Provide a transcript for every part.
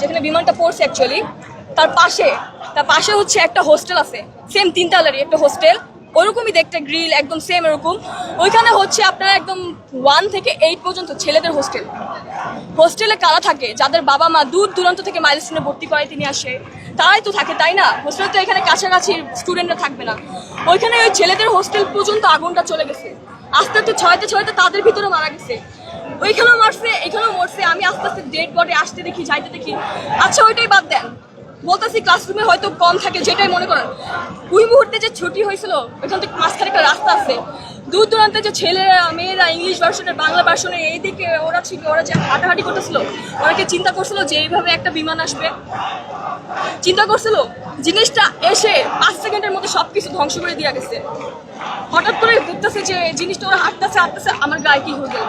যেখানে বিমানটা পড়ছে অ্যাকচুয়ালি তার পাশে তার পাশে হচ্ছে একটা হোস্টেল আছে। সেম তিনতলারই একটা হোস্টেল ওরকমই দেখতে গ্রিল একদম সেম এরকম। ওইখানে হচ্ছে আপনার একদম ওয়ান থেকে এইট পর্যন্ত ছেলেদের হোস্টেল হোস্টেলে কারা থাকে? যাদের বাবা মা দূর দূরান্ত থেকে মাইলস্টোনে ভর্তি করাই তিনি আসে। তারাই তো থাকে, তাই না? হোস্টেলে তো এখানে কাছাকাছি স্টুডেন্টরা থাকবে না। ওইখানে ওই ছেলেদের হোস্টেল পর্যন্ত আগুনটা চলে গেছে। আস্তে আস্তে ছয়তে ছয়তে তাদের ভিতরে মারা গেছে। ওইখানেও মারছে, এখানেও মরছে। আমি আস্তে আস্তে ডেড বডি আসতে দেখি, যাইতে দেখি। আচ্ছা ওইটাই বাদ দেন। বলতেছি ক্লাসরুমে হয়তো কম থাকে, যেটাই মনে করেন। ওই মুহূর্তে যে ছুটি হয়েছিল, ওইখান থেকে মাঝখানে একটা রাস্তা আছে। দূর দূরান্তে যে ছেলেরা, মেয়েরা ইংলিশ ভার্সনের বাংলা ভার্সনের এইদিকে ওরা ছিল, ওরা যে হাঁটাহাঁটি করতেছিল ওরা কি চিন্তা করছিল যে এইভাবে একটা বিমান আসবে। চিন্তা করছিল জিনিসটা এসে পাঁচ সেকেন্ডের মধ্যে সব কিছু ধ্বংস করে দিয়ে গেছে। হঠাৎ করে দেখতেছে যে জিনিসটা ওরা হাঁটতেছে হাঁটতেছে আমার গায়ে কি হয়ে গেল?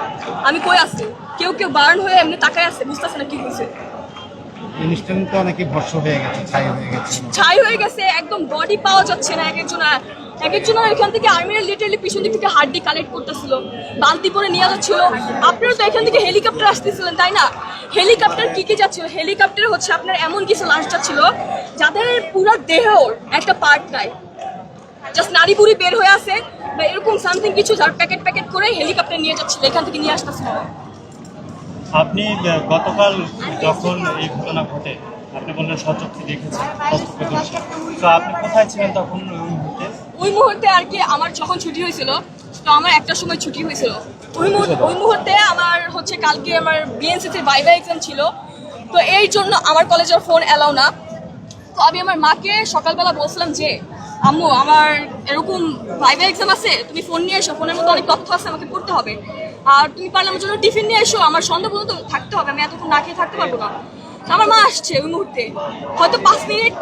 আমি কই আসছি কেউ কেউ বার্ন হয়ে এমনি তাকায় আছে বুঝতেছে না কি হয়েছে। ইনস্ট্যান্ট অনেকে ভর্ষ হয়ে গেছে ছাই হয়ে গেছে। ছাই হয়ে গেছে একদম বডি পাওয়া যাচ্ছে না এক একজন এক একজন এখান থেকে আর্মিরা লিটারলি পিছন দিক থেকে হাড্ডি কালেক্ট করতেছিল, বালতি করে নিয়ে যাচ্ছিল। আপনারা তো এখান থেকে হেলিকপ্টার আসতেছিলেন, তাই না? হেলিকপ্টার কি কি যাচ্ছিল? হেলিকপ্টার হচ্ছে আপনার এমন কিছু লাশ যাচ্ছিল, যাদের পুরো দেহর একটা পার্ট নাই। জাস্ট নারী বুড়ি বের হয়ে আছে, বা এরকম সামথিং কিছু যার প্যাকেট প্যাকেট করে হেলিকপ্টার নিয়ে যাচ্ছিল, এখান থেকে নিয়ে আসতেছিল। আপনি গতকাল যখন এই ঘটনা ঘটে, আপনি বললেন সচক্ষে দেখেছেন তো আপনি কোথায় ছিলেন তখন? ওই মুহূর্তে আর কি আমার যখন ছুটি হয়েছিল তো আমার একটা সময় ছুটি হয়েছিল। ওই মুহূর্তে ওই মুহূর্তে আমার হচ্ছে কালকে আমার বিএনসিসির বাইবা এক্সাম ছিল। তো এই জন্য আমার কলেজের ফোন অ্যালাউ না। তো আমি আমার মাকে সকালবেলা বলছিলাম যে আম্মু আমার এরকম বাইবা এক্সাম আছে তুমি ফোন নিয়ে এসো ফোনের মধ্যে অনেক তথ্য আছে আমাকে পড়তে হবে। আর তুমি পারলে আমার জন্য টিফিন নিয়ে এসো আমার সন্ধ্যা পর্যন্ত থাকতে হবে আমি এতক্ষণ না খেয়ে থাকতে পারব না। তো আমার মা আসছে ওই মুহূর্তে। হয়তো পাঁচ মিনিট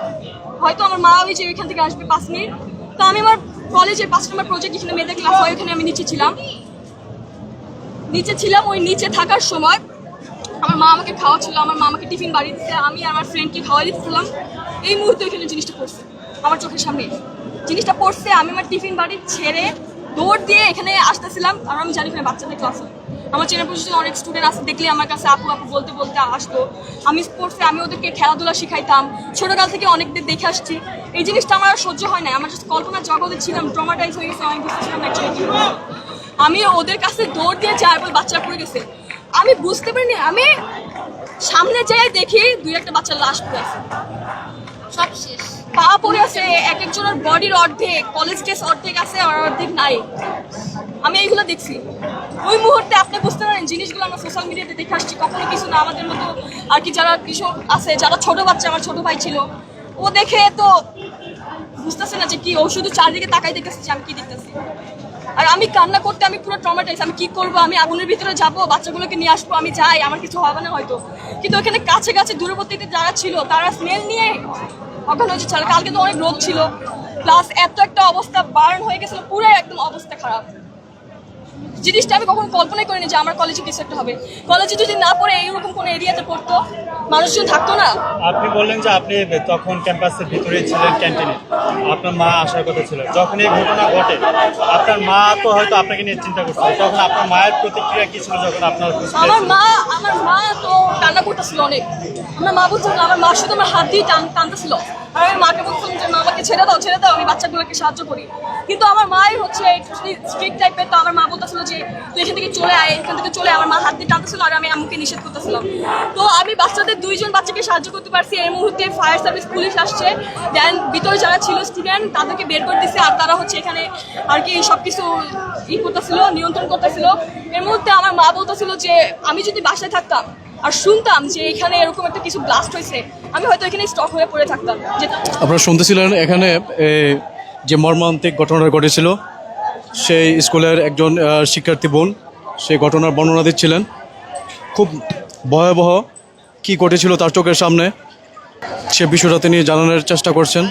হয়তো আমার মা ওই যে ওইখান থেকে আসবে পাঁচ মিনিট। তো আমি আমার কলেজের পাঁচ নম্বর প্রজেক্ট যেখানে মেয়েদের ক্লাস হয়, ওখানে আমি নিচে ছিলাম। নিচে ছিলাম, ওই নিচে থাকার সময় আমার মা আমাকে খাওয়া ছিল আমার মা আমাকে টিফিন বাড়ি দিতে, আমি আমার ফ্রেন্ডকে খাওয়া দিতেছিলাম এই মুহূর্তে ওইখানে জিনিসটা পড়ছে, আমার চোখের সামনে। জিনিসটা পড়ছে, আমি আমার টিফিন বাড়ি ছেড়ে দৌড় দিয়ে এখানে আসতেছিলাম, আর আমি জানি এখানে বাচ্চাদের ক্লাস হয়। আমার চেনা পরিচিত অনেক স্টুডেন্ট আছে, দেখলে আমার কাছে আপু আপু বলতে বলতে আসতো আমি স্পোর্টসে আমি ওদেরকে খেলাধুলা শিখাইতাম। ছোটকাল থেকে অনেকদের দেখে আসছি। এই জিনিসটা আমার আর সহ্য হয় না আমার জাস্ট কল্পনা জগতে ছিলাম ট্রমাটাইজ হয়ে গেছে, আমি বুঝতেছিলাম আমি ওদের কাছে দৌড় দিয়ে যাই বল বাচ্চা পড়ে গেছে। আমি বুঝতে পারিনি, আমি সামনে যাই দেখি দুই একটা বাচ্চার লাশ পড়ে আছে। পা পড়ে আছে, এক একজনের বডির অর্ধেক কলেজ ড্রেস অর্ধেক আছে আর অর্ধেক নাই। আমি এইগুলো দেখছি। ওই মুহূর্তে আপনি বুঝতে পারেন, জিনিসগুলো আমরা সোশ্যাল মিডিয়াতে দেখে আসছি, কখনো কিছু না আমাদের মতো আর কি যারা কৃষক আছে, যারা ছোট বাচ্চা, আমার ছোট ভাই ছিল, ও দেখে তো বুঝতেছে না যে কি, ও শুধু চারদিকে তাকাই দেখতেছে যে আমি কি দেখতেছি। আর আমি কান্না করতে আমি পুরো ট্রমাটাইজ আমি কি করব, আমি আগুনের ভিতরে যাব, বাচ্চাগুলোকে নিয়ে আসব, আমি যাই, আমার কিছু হবে না হয়তো। কিন্তু ওখানে কাছে কাছে দূরবর্তীতে যারা ছিল, তারা স্মেল নিয়ে অজ্ঞান হয়েছে ছাড়া কালকে তো অনেক রোদ ছিল। প্লাস এত একটা অবস্থা বার্ন হয়ে গেছিল পুরো একদম অবস্থা খারাপ। জিনিসটা আমি কখনো কল্পনাই করিনি যে আমার কলেজে কিছু একটা হবে। কলেজে যদি না পড়ে এইরকম কোনো এরিয়াতে পড়তো মানুষজন থাকতো না। আপনি বললেন যে আপনি তখন ক্যাম্পাসের ভিতরে ছিলেন ক্যান্টিনে আপনার মা আসার কথা ছিল। যখন এই ঘটনা ঘটে আপনার মা তো হয়তো আপনাকে নিয়ে চিন্তা করছিল তখন আপনার মায়ের প্রতিক্রিয়া কি ছিল যখন আপনার আমার মা আমার মা তো কান্না করতেছিল অনেক। আমার মা বলছিল আমার মা শুধু আমার হাত দিয়ে টান টানতেছিল। আর আমি মাকে আমাকে ছেড়ে দাও ছেড়ে দাও, আমি বাচ্চাগুলোকে সাহায্য করি। কিন্তু আমার মাই হচ্ছে স্ট্রিক্ট টাইপের তো আমার মা বলতেছিল যে, তুই এখান থেকে চলে আয়, এখান থেকে চলে। আমার মা হাত দিয়ে টানতেছিল আর আমি আমাকে নিষেধ করতেছিলাম। তো আমি বাচ্চাদের দুইজন বাচ্চাকে সাহায্য করতে পারছি। এই মুহূর্তে ফায়ার সার্ভিস পুলিশ আসছে। দেন ভিতরে যারা ছিল স্টুডেন্ট তাদেরকে বের করে দিচ্ছে আর তারা হচ্ছে এখানে আর কি সব কিছু ই করতেছিল, নিয়ন্ত্রণ করতেছিল। এর মুহূর্তে আমার মা বলতেছিল যে, আমি যদি বাসায় থাকতাম আর শুনতাম যে এখানে এরকম একটা কিছু ব্লাস্ট হয়েছে, আমি হয়তো এখানে স্টক হয়ে পড়ে থাকতাম। আপনারা শুনতেছিলেন এখানে যে মর্মান্তিক ঘটনাটা ঘটেছিল, সেই স্কুলের একজন শিক্ষার্থী বোন সেই ঘটনার বর্ণনা দিচ্ছিলেন। খুব ভয়াবহ কি ঘটেছিল তার চোখের সামনে, সে বিষয়টা তিনি জানানোর চেষ্টা করছেন।